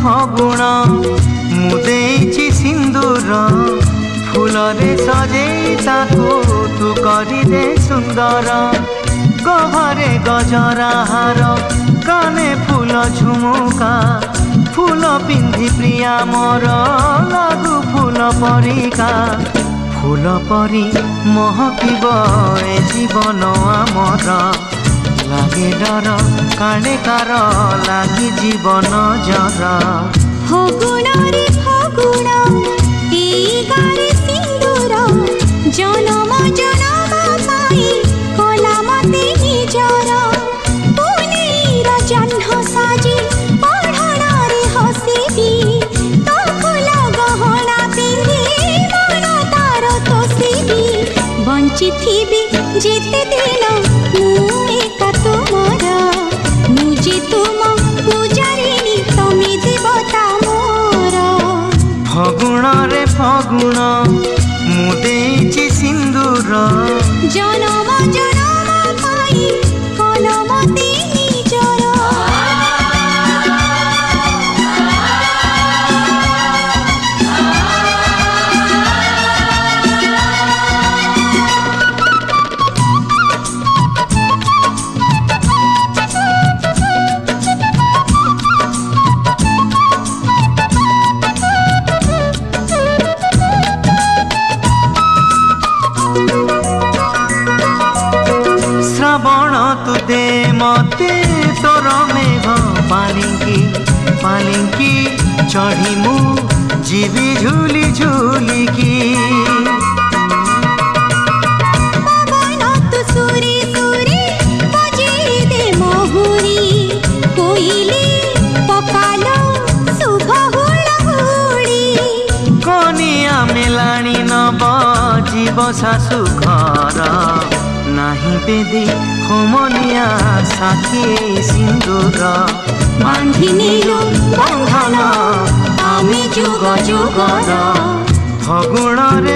ଫଗୁଣ ମୁଁ ଦେଇଛି ସିନ୍ଦୁର ଫୁଲରେ ସଜେଇ ତାକୁ ତୁ କରିଦେ ସୁନ୍ଦର ଗଭରେ ଗଜରା ହାର କାନେ ଫୁଲ ଝୁମୁକା ফুল পিন্ধি প্রিয়া মর লাগু ফুল পরিকা ফুল পরি মহকিব এ জীবন আমার ଲାଗେ ଡର କାଳେ କାର ଲାଗି ଜୀବନ ଜର। ଫଗୁଣରେ ଫଗୁଣ ଏଇ ଗାରେ ସିନ୍ଦୁର ଜନମ ଜନମ ପାଇଁ କଲା ମତେ ନିଜର। ପୁନେଇର ଜହ୍ନ ସାଜି ପଢ଼ଣରେ ହସିବି ତୋ ଫୁଲ ଗହଣା ପିନ୍ଧି ମନ ତାର ତୋଷିବି। ବଞ୍ଚିଥିବି ଯେତେ ଫଗୁଣ ରେ ଫଗୁଣ ମୁଁ ଦେଇଛି ସିନ୍ଦୁର ଜନ ମତେ ତୋର ମେଘ ପାଲିଙ୍କି ପାଲିଙ୍କି ଚଢ଼ି ମୁଁ ଯିବି ଝୁଲି ଝୁଲିକି মেলাণী নব জীব শাশু ঘর নাহি বেদী হোমনিয়া সাথী সিন্দুর বান্ধি নিলু বন্ধন। আমি যুগ যুগর ফগুণরে